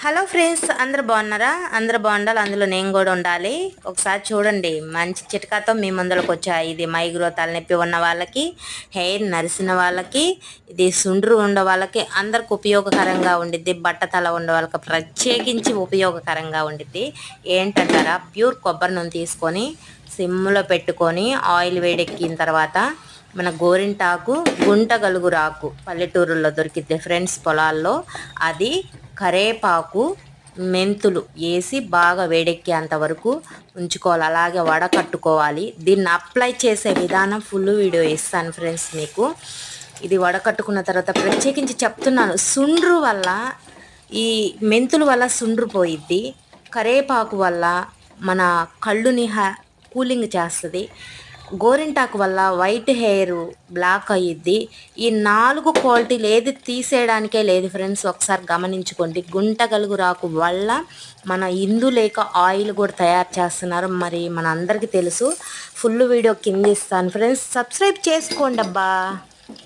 Hello friends అందరు బాగున్నారా? అందరు బాగుండాలి అందులో నేను కూడా ఉండాలి. ఒకసారి చూడండి మంచి చిట్కాతో మీ ముందరకు వచ్చా ఇది మైగ్రో తలనొప్పి ఉన్న వాళ్ళకి హెయిర్ నరిసిన వాళ్ళకి ఇది సుండ్రు ఉండే వాళ్ళకి అందరికి ఉపయోగకరంగా ఉండిద్ది. బట్ట తల ఉండే వాళ్ళకి ప్రత్యేకించి ఉపయోగకరంగా ఉండిద్ది. ఏంటంటారా? ప్యూర్ కొబ్బరి నూనె తీసుకొని సిమ్లో పెట్టుకొని ఆయిల్ వేడెక్కిన తర్వాత మన గోరింటాకు గుంటగలుగురాకు పల్లెటూరుల్లో దొరికిద్ది ఫ్రెండ్స్ పొలాల్లో. అది కరేపాకు మెంతులు వేసి బాగా వేడెక్కేంత వరకు ఉంచుకోవాలి. అలాగే వడకట్టుకోవాలి దీన్ని అప్లై చేసే విధానం ఫుల్ వీడియో ఇస్తాను ఫ్రెండ్స్ మీకు. ఇది వడకట్టుకున్న తర్వాత ప్రత్యేకించి చెప్తున్నాను సుండ్రు వల్ల ఈ మెంతుల వల్ల సుండ్రు పోయిద్ది. కరేపాకు వల్ల మన కళ్ళుని కూలింగ్ చేస్తుంది. గోరింటాకు వల్ల వైట్ హెయిర్ బ్లాక్ అయ్యిద్ది. ఈ నాలుగు క్వాలిటీలు ఏది తీసేయడానికే లేదు ఫ్రెండ్స్. ఒకసారి గమనించుకోండి. గుంటగలుగు రాకు వల్ల మన ఇందు లేక ఆయిల్ కూడా తయారు చేస్తున్నారు. మరి మన అందరికీ తెలుసు. ఫుల్ వీడియో కింద ఇస్తాను ఫ్రెండ్స్. సబ్స్క్రైబ్ చేసుకోండి అబ్బా